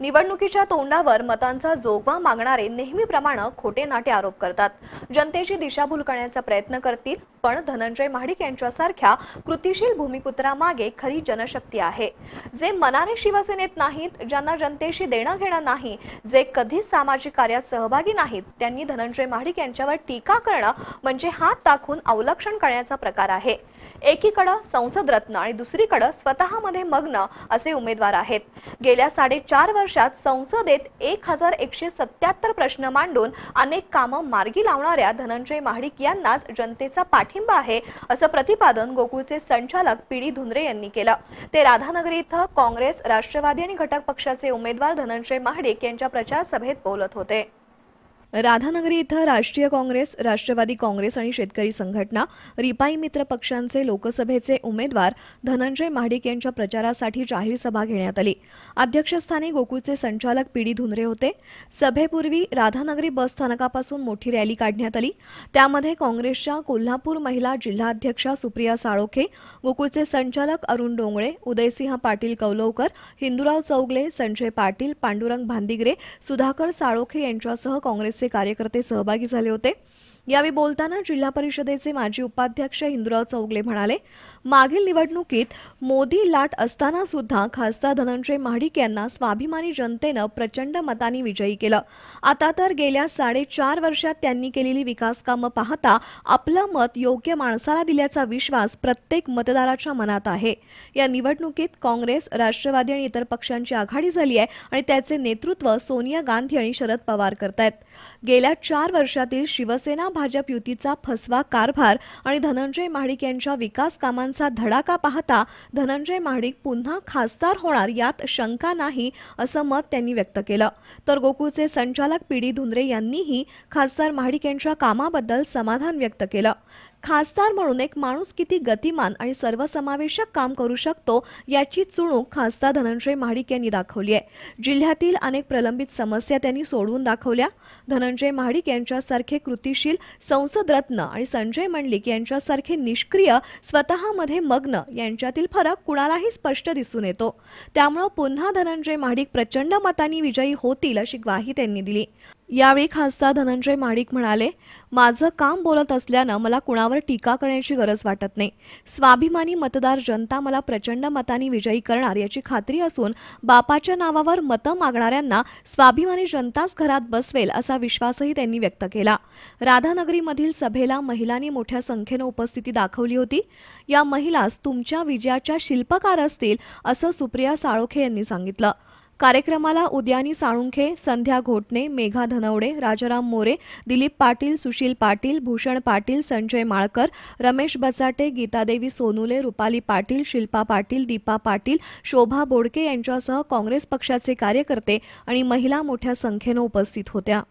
निवडणुकीच्या तोंडावर मतांचा जोगवा मागणारे नेहमीप्रमाणे खोटे नाटे आरोप करतात. जनतेची दिशाभूल करण्याचा प्रयत्न करतील पण धनंजय महाडिक यांच्यासारख्या कृतिशील भूमिपुत्रामागे खरी जनशक्ती आहे. जे मनाने शिवसेनेत नाहीत ज्यांना जनतेशी देणं घेणं नाही जे कधीच सामाजिक कार्यात सहभागी नाहीत त्यांनी धनंजय महाडिक यांच्यावर टीका करणं म्हणजे हात दाखवून अवलक्षण करण्याचा प्रकार आहे. एकीकडं संसद रत्न आणि दुसरीकडं स्वतःमध्ये मग्न असे उमेदवार आहेत. गेल्या साडेचार वर्ष वर्षात संसदेत एक हजार एकशे सत्याहत्तर प्रश्न मांडून अनेक कामं मार्गी लावणाऱ्या धनंजय महाडिक यांनाच जनतेचा पाठिंबा आहे असं प्रतिपादन गोकुळचे संचालक पी डी धुंद्रे यांनी केलं. ते राधानगरी इथं काँग्रेस राष्ट्रवादी आणि घटक पक्षाचे उमेदवार धनंजय महाडिक यांच्या प्रचार सभेत बोलत होते. राधानगरी इथं राष्ट्रीय काँग्रेस राष्ट्रवादी काँग्रेस आणि शेतकरी संघटना रिपाई मित्र पक्षांचे लोकसभेचे उमेदवार धनंजय महाडिक यांच्या प्रचारासाठी जाहीर सभा घेण्यात आली. अध्यक्षस्थानी गोकुळचे संचालक पी डी धुंद्रे होते. सभेपूर्वी राधानगरी बस स्थानकापासून मोठी रॅली काढण्यात आली. त्यामध्ये काँग्रेसच्या कोल्हापूर महिला जिल्हाध्यक्षा सुप्रिया साळोखे गोकुळचे संचालक अरुण डोंगळे उदयसिंह पाटील कौलवकर हिंदुराव चौगले संजय पाटील पांडुरंग भांदिगरे सुधाकर साळोखे यांच्यासह काँग्रेसचे कार्यकर्ते सहभागी झाले होते. यावेळी बोलताना जिल्हा परिषदेचे माजी उपाध्यक्ष हिंदुराव चौगले म्हणाले मागील निवडणुकीत मोदी लाट असताना सुद्धा खासदार धनंजय महाडिक यांना स्वाभिमानी जनतेनं प्रचंड मतांनी विजयी केलं. आता तर गेल्या साडेचार वर्षात त्यांनी केलेली विकास कामं पाहता आपलं मत योग्य माणसाला दिल्याचा विश्वास प्रत्येक मतदाराच्या मनात आहे. या निवडणुकीत काँग्रेस राष्ट्रवादी आणि इतर पक्षांची आघाडी झाली आहे आणि त्याचे नेतृत्व सोनिया गांधी आणि शरद पवार करतायत. गेल्या चार वर्षातील शिवसेना भाजप युतीचा फसवा कारभार आणि धनंजय महाडिक यांच्या विकास कामांचा धडाका पाहता धनंजय महाडिक पुन्हा खासदार होणार यात शंका नाही असं मत त्यांनी व्यक्त केलं. तर गोकुळचे संचालक पी डी धुंद्रे यांनीही खासदार महाडिक यांच्या कामाबद्दल समाधान व्यक्त केलं. खासदार म्हणून एक माणूस किती गतिमान आणि सर्वसमावेशक काम करू शकतो याची चुणूक खासदार धनंजय महाडिक यांनी दाखवली आहे. जिल्ह्यातील अनेक प्रलंबित समस्या त्यांनी सोडवून दाखवल्या. धनंजय महाडिक यांच्यासारखे कृतिशील संसदरत्न आणि संजय मंडलिक यांच्यासारखे निष्क्रिय स्वतःमध्ये मग्न यांच्यातील फरक कुणालाही स्पष्ट दिसून येतो. त्यामुळं पुन्हा धनंजय महाडिक प्रचंड मतांनी विजयी होतील अशी ग्वाही त्यांनी दिली. यावेळी खासदार धनंजय माणिक म्हणाले माझं काम बोलत असल्यानं मला कुणावर टीका करण्याची गरज वाटत नाही. स्वाभिमानी मतदार जनता मला प्रचंड मतांनी विजयी करणार याची खात्री असून बापाच्या नावावर मतं मागणाऱ्यांना स्वाभिमानी जनताच घरात बसवेल असा विश्वासही त्यांनी व्यक्त केला. राधानगरीमधील सभेला महिलांनी मोठ्या संख्येनं उपस्थिती दाखवली होती. या महिलाच तुमच्या विजयाच्या शिल्पकार असतील असं सुप्रिया साळोखे यांनी सांगितलं. कार्यक्रमाला उद्यानी साळुंखे संध्या घोटणे मेघा धनवडे राजाराम मोरे दिलीप पाटील सुशील पाटील भूषण पाटील संजय माळकर रमेश बचाटे गीतादेवी सोनुले रुपाली पाटील शिल्पा पाटील दीपा पाटील शोभा बोडके यांच्यासह काँग्रेस पक्षाचे कार्यकर्ते आणि महिला मोठ्या संख्येनं उपस्थित होत्या.